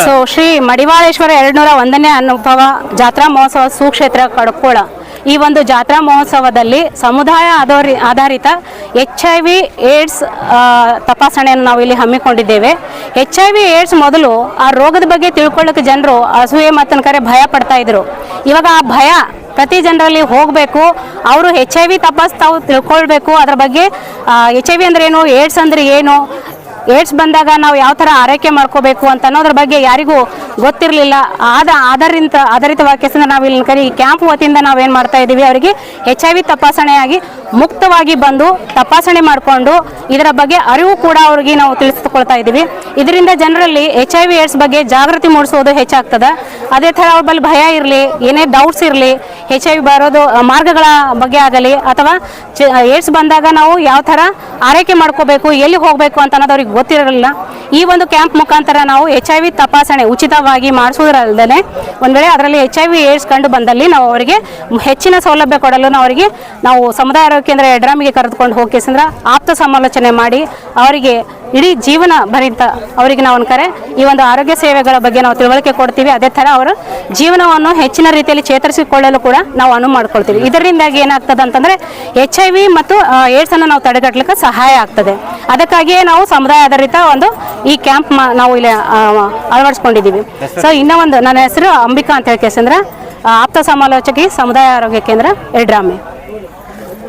So Shri Madivaleshwara ಎರಡ್ನೂರ ಒಂದನೇ ಅನುಭವ ಜಾತ್ರಾ ಮಹೋತ್ಸವ ಸುಕ್ಷೇತ್ರ ಕಡಕೋಳ. ಈ ಒಂದು ಜಾತ್ರಾ ಮಹೋತ್ಸವದಲ್ಲಿ ಸಮುದಾಯ ಆಧಾರಿ, ಆಧಾರಿತ ಎಚ್ ಐ ವಿ ಏಡ್ಸ್ ತಪಾಸಣೆಯನ್ನು ನಾವು ಇಲ್ಲಿ ಹಮ್ಮಿಕೊಂಡಿದ್ದೇವೆ. ಎಚ್ ಐ ವಿ ಏಡ್ಸ್ ಮೊದಲು ಆ ರೋಗದ ಬಗ್ಗೆ ತಿಳ್ಕೊಳ್ಳೋಕೆ ಜನರು ಅಸೂಯೆ ಕರೆ ಭಯ ಪಡ್ತಾ ಇದ್ರು. ಇವಾಗ ಆ ಭಯ ಪ್ರತಿ ಜನರಲ್ಲಿ ಹೋಗಬೇಕು, ಅವರು ಎಚ್ ಐ ವಿ ತಪಾಸ್ ತಾವು ತಿಳ್ಕೊಳ್ಬೇಕು. ಅದರ ಬಗ್ಗೆ ಎಚ್ ಐ ವಿ ಅಂದ್ರೆ ಏನು ಏಡ್ಸ್ ಅಂದ್ರೆ ಏನು ಏಡ್ಸ್ ಬಂದಾಗ ನಾವು ಯಾವ ಥರ ಆರೈಕೆ ಮಾಡ್ಕೋಬೇಕು ಅಂತ ಅನ್ನೋದ್ರ ಬಗ್ಗೆ ಯಾರಿಗೂ ಗೊತ್ತಿರಲಿಲ್ಲ. ಆದ ಆಧಾರಿತ ಆಧಾರಿತವಾಗಿ ನಾವು ಇಲ್ಲಿ ಕರಿ ಕ್ಯಾಂಪ್ ವತಿಯಿಂದ ಏನು ಮಾಡ್ತಾ ಇದ್ದೀವಿ ಅವರಿಗೆ ಎಚ್ ಐ ವಿ ತಪಾಸಣೆಯಾಗಿ ಮುಕ್ತವಾಗಿ ಬಂದು ತಪಾಸಣೆ ಮಾಡಿಕೊಂಡು ಇದರ ಬಗ್ಗೆ ಅರಿವು ಕೂಡ ಅವ್ರಿಗೆ ನಾವು ತಿಳಿಸ್ಕೊಳ್ತಾ ಇದ್ದೀವಿ. ಇದರಿಂದ ಜನರಲ್ಲಿ ಎಚ್ ಐ ವಿ ಏಡ್ಸ್ ಬಗ್ಗೆ ಜಾಗೃತಿ ಮೂಡಿಸೋದು ಹೆಚ್ಚಾಗ್ತದೆ. ಅದೇ ಥರ ಅವ್ರ ಬಳಿ ಭಯ ಇರಲಿ, ಏನೇ ಡೌಟ್ಸ್ ಇರಲಿ ಎಚ್ ಐ ವಿ ಬರೋದು ಮಾರ್ಗಗಳ ಬಗ್ಗೆ ಆಗಲಿ ಅಥವಾ ಏಡ್ಸ್ ಬಂದಾಗ ನಾವು ಯಾವ ಥರ ಆರೈಕೆ ಮಾಡ್ಕೋಬೇಕು, ಎಲ್ಲಿ ಹೋಗಬೇಕು ಅಂತ ಅನ್ನೋದು ಅವ್ರಿಗೆ ಗೊತ್ತಿರಲಿಲ್ಲ. ಈ ಒಂದು ಕ್ಯಾಂಪ್ ಮುಖಾಂತರ ನಾವು ಎಚ್ ಐ ವಿ ತಪಾಸಣೆ ಉಚಿತವಾಗಿ ಮಾಡಿಸೋದ್ರಲ್ಲದೆ ಒಂದು ವೇಳೆ ಅದರಲ್ಲಿ ಎಚ್ ಐ ವಿ ಏಡ್ಸ್ ಕಂಡು ಬಂದಲ್ಲಿ ನಾವು ಅವರಿಗೆ ಹೆಚ್ಚಿನ ಸೌಲಭ್ಯ ಕೊಡಲು ನಾವು ಅವರಿಗೆ ನಾವು ಸಮುದಾಯ ಕೇಂದ್ರ ಎಡ್ರಾಮಿಗೆ ಕರೆದುಕೊಂಡು ಹೋಗಿ ಅಂದ್ರೆ ಆಪ್ತ ಸಮಾಲೋಚನೆ ಮಾಡಿ ಅವರಿಗೆ ಇಡೀ ಜೀವನ ಭರಿತ ಅವರಿಗೆ ನಾವು ಕರೆ ಈ ಒಂದು ಆರೋಗ್ಯ ಸೇವೆಗಳ ಬಗ್ಗೆ ನಾವು ತಿಳುವಳಿಕೆ ಕೊಡ್ತೀವಿ. ಅದೇ ಥರ ಅವರು ಜೀವನವನ್ನು ಹೆಚ್ಚಿನ ರೀತಿಯಲ್ಲಿ ಚೇತರಿಸಿಕೊಳ್ಳಲು ಕೂಡ ನಾವು ಅನುವು ಮಾಡ್ಕೊಳ್ತೀವಿ. ಇದರಿಂದಾಗಿ ಏನಾಗ್ತದೆ ಅಂತಂದರೆ ಎಚ್ ಐ ವಿ ಮತ್ತು ಏಡ್ಸನ್ನು ನಾವು ತಡೆಗಟ್ಟಲಿಕ್ಕೆ ಸಹಾಯ ಆಗ್ತದೆ. ಅದಕ್ಕಾಗಿಯೇ ನಾವು ಸಮುದಾಯ ಆಧಾರಿತ ಒಂದು ಈ ಕ್ಯಾಂಪ್ ನಾವು ಇಲ್ಲಿ ಅಳವಡಿಸ್ಕೊಂಡಿದ್ದೀವಿ. ಸೊ ಇನ್ನೂ ಒಂದು ನನ್ನ ಹೆಸರು ಅಂಬಿಕಾ ಅಂತ ಹೇಳಿ ಕೇಸಂದ್ರೆ ಆಪ್ತ ಸಮಾಲೋಚಕಿ ಸಮುದಾಯ ಆರೋಗ್ಯ ಕೇಂದ್ರ ಎಡ್ರಾಮೆ.